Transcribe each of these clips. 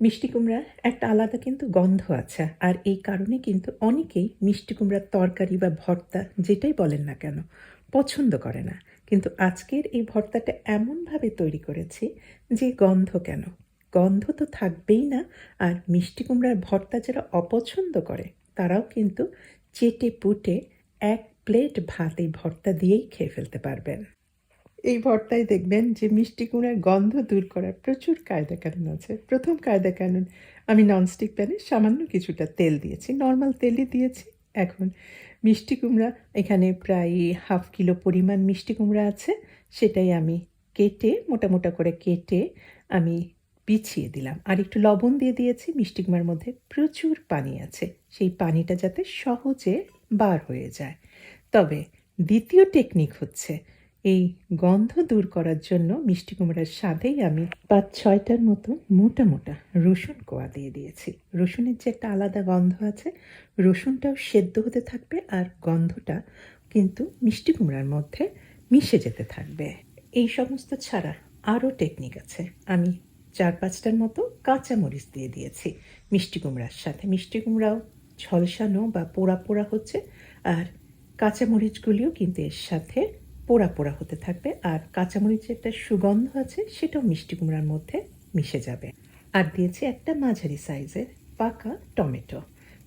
মিষ্টি কুমড়ার একটা আলাদা কিন্তু গন্ধ আছে। আর এই কারণে কিন্তু অনেকেই মিষ্টি কুমড়ার তরকারি বা ভর্তা যেটাই বলেন না কেন, পছন্দ করে না। কিন্তু আজকের এই ভর্তাটা এমনভাবে তৈরি করেছি যে গন্ধ কেন? গন্ধ তো থাকবেই না, আর মিষ্টি কুমড়ার ভর্তা যারা অপছন্দ করে, তারাও কিন্তু চেটে পুটে এক প্লেট ভাত এই ভর্তা দিয়েই খেয়ে ফেলতে পারবেন। এই ভর্তায় দেখবেন যে মিষ্টি কুমড়ার গন্ধ দূর করার প্রচুর কায়দা কানুন আছে। প্রথম কায়দা কানুন, আমি ননস্টিক প্যানে সামান্য কিছুটা তেল দিয়েছি নর্মাল তেলই দিয়েছি। এখন মিষ্টি কুমড়া, এখানে প্রায় হাফ কিলো পরিমাণ মিষ্টি কুমড়া আছে, সেটাই আমি কেটে, মোটা মোটা করে কেটে আমি বিছিয়ে দিলাম। আর একটু লবণ দিয়ে দিয়েছি, মিষ্টি কুমড়ার মধ্যে প্রচুর পানি আছে। সেই পানিটা যাতে সহজে বার হয়ে যায়। তবে দ্বিতীয় টেকনিক হচ্ছে এই গন্ধ দূর করার জন্য মিষ্টি কুমড়ার স্বাদেই আমি পাঁচ ছয়টার মতো মোটা মোটা রসুন কোয়া দিয়ে দিয়েছি। রসুনের যে একটা আলাদা গন্ধ আছে, রসুনটাও সেদ্ধ হতে থাকবে আর গন্ধটা কিন্তু মিষ্টি কুমড়ার মধ্যে মিশে যেতে থাকবে। এই সমস্ত ছাড়া আরও টেকনিক আছে। আমি চার পাঁচটার মতো কাঁচামরিচ দিয়ে দিয়েছি মিষ্টি কুমড়ার সাথে। মিষ্টি কুমড়াও ঝলসানো বা পোড়া পোড়া হচ্ছে আর কাঁচামরিচগুলিও কিন্তু এর সাথে পোড়া পোড়া হতে থাকবে আর কাঁচামরিচের একটা সুগন্ধ আছে, সেটাও মিষ্টি কুমড়ার মধ্যে মিশে যাবে। আর দিয়েছি একটা মাঝারি সাইজের পাকা টমেটো।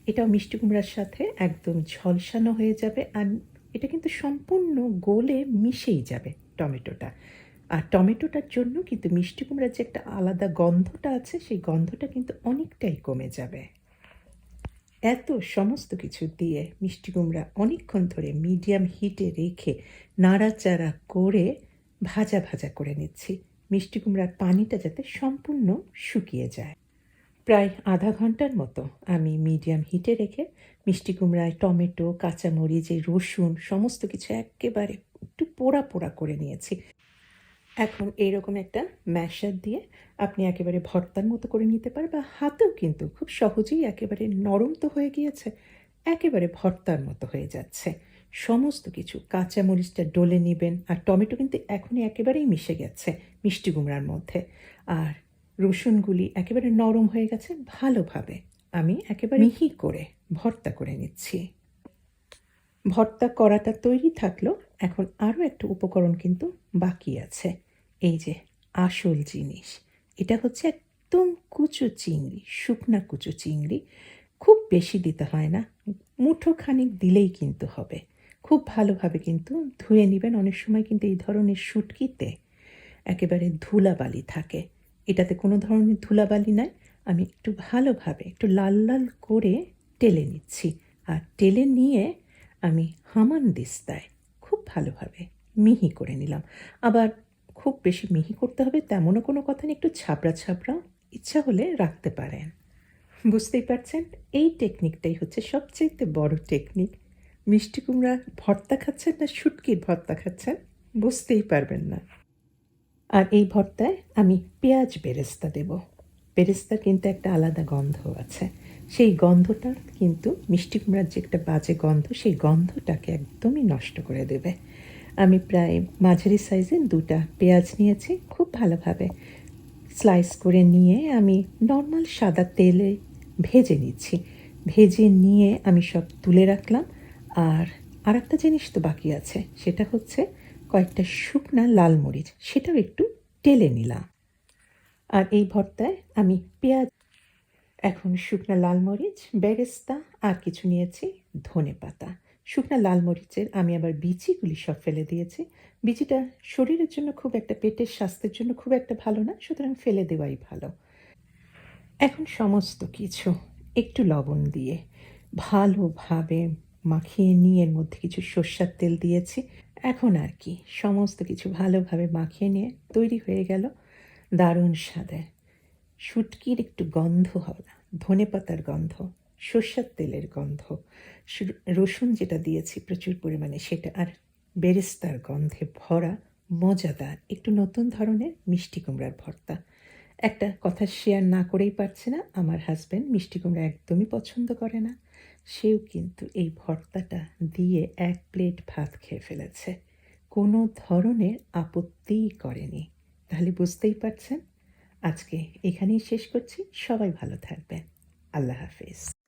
এটাও মিষ্টি কুমড়ার সাথে একদম ঝলসানো হয়ে যাবে আর এটা কিন্তু সম্পূর্ণ গোলে মিশেই যাবে টমেটোটা। আর টমেটোটার জন্য কিন্তু মিষ্টি কুমড়ার যে একটা আলাদা গন্ধটা আছে, সেই গন্ধটা কিন্তু অনেকটাই কমে যাবে। এত সমস্ত কিছু দিয়ে মিষ্টি কুমড়া অনেকক্ষণ ধরে মিডিয়াম হিটে রেখে নাড়াচাড়া করে ভাজা ভাজা করে নিচ্ছি। মিষ্টি কুমড়ার পানিটা যাতে সম্পূর্ণ শুকিয়ে যায়। প্রায় আধা ঘণ্টার মতো আমি মিডিয়াম হিটে রেখে মিষ্টি কুমড়ায় টমেটো, কাঁচামরিচ, রসুন, সমস্ত কিছু একেবারে একটু পোড়া পোড়া করে নিয়েছি। এখন এইরকম একটা ম্যাশার দিয়ে আপনি একেবারে ভর্তার মতো করে নিতে পারেন বা হাতেও কিন্তু খুব সহজেই একেবারে নরম তো হয়ে গিয়েছে, একেবারে ভর্তার মতো হয়ে যাচ্ছে। সমস্ত কিছু, কাঁচামরিচটা ডলে নেবেন আর টমেটো কিন্তু এখনই একেবারেই মিশে গেছে মিষ্টি কুমড়ার মধ্যে। আর রসুনগুলি একেবারে নরম হয়ে গেছে ভালোভাবে। আমি একেবারে মিহি করে ভর্তা করে নিচ্ছি। ভর্তা করাটা তৈরি থাকল, এখন আরও একটা উপকরণ কিন্তু বাকি আছে। এই যে আসল জিনিস, এটা হচ্ছে একদম কুচো চিংড়ি, শুকনা কুচো চিংড়ি। খুব বেশি দিতে হয় না মুঠো খানিক দিলেই কিন্তু হবে। খুব ভালোভাবে কিন্তু ধুয়ে নেবেন, অনেক সময় কিন্তু এই ধরনের শুটকিতে একেবারে ধুলাবালি থাকে। এটাতে কোনো ধরনের ধুলাবালি নাই, আমি একটু ভালোভাবে একটু লাল লাল করে টেলে নিচ্ছি। আর টেলে নিয়ে আমি হামান দিস্তায় খুব ভালোভাবে মিহি করে নিলাম। আবার খুব বেশি মিহি করতে হবে তেমনও কোনো কথা নেই, একটু ছাপড়া ছাপড়া ইচ্ছা হলে রাখতে পারেন। বুঝতেই পারছেন? এই টেকনিকটাই হচ্ছে সবচেয়ে বড় টেকনিক। মিষ্টি কুমড়া ভর্তা খাচ্ছেন না, শুটকির ভর্তা খাচ্ছেন? বুঝতেই পারবেন না। আর এই ভর্তায় আমি পেঁয়াজ বেরেস্তা দেব। বেরেস্তার কিন্তু একটা আলাদা গন্ধ আছে। সেই গন্ধটা কিন্তু মিষ্টি কুমড়ার যে একটা বাজে গন্ধ, সেই গন্ধটাকে একদমই নষ্ট করে দেবে। আমি প্রায় মাঝারি সাইজের দুটা পেঁয়াজ নিয়েছি, খুব ভালোভাবে স্লাইস করে নিয়ে আমি নর্মাল সাদা তেলে ভেজে নিচ্ছি। ভেজে নিয়ে আমি সব তুলে রাখলাম। আর আর একটা জিনিস তো বাকি আছে, সেটা হচ্ছে কয়েকটা শুকনা লাল মরিচ, সেটাও একটু টেলে নিলাম। আর এই ভর্তায় আমি পেঁয়াজ, এখন শুকনা লাল মরিচ, বেরেস্তা আর কিছু নিয়েছি, ধনে পাতা। শুকনা লাল মরিচের আমি আবার বিচিগুলি সব ফেলে দিয়েছি। বিচিটা শরীরের জন্য খুব একটা, পেটের স্বাস্থ্যের জন্য খুব একটা ভালো না, সুতরাং ফেলে দেওয়াই ভালো। এখন সমস্ত কিছু একটু লবণ দিয়ে ভালোভাবে মাখিয়ে নিয়ে এর মধ্যে কিছু সর্ষার তেল দিয়েছি। এখন আর কি, সমস্ত কিছু ভালোভাবে মাখিয়ে নিয়ে তৈরি হয়ে গেল দারুণ স্বাদের। শুটকির একটু গন্ধ হবে না ধনে পাতার গন্ধ। সর্ষার তেলের গন্ধ। রসুন যেটা দিয়েছি প্রচুর পরিমাণে, সেটা আর বেরেস্তার গন্ধে ভরা, মজাদার, একটু নতুন ধরনের মিষ্টি কুমড়ার ভর্তা। একটা কথা শেয়ার না করেই পারছে না, আমার হাজব্যান্ড মিষ্টি কুমড়া একদমই পছন্দ করে না। সেও কিন্তু এই ভর্তাটা দিয়ে এক প্লেট ভাত খেয়ে ফেলেছে। কোনো ধরনের আপত্তিই করেনি। তাহলে বুঝতেই পারছেন? আজকে এখানেই শেষ করছি। সবাই ভালো থাকবেন। আল্লাহ হাফিজ।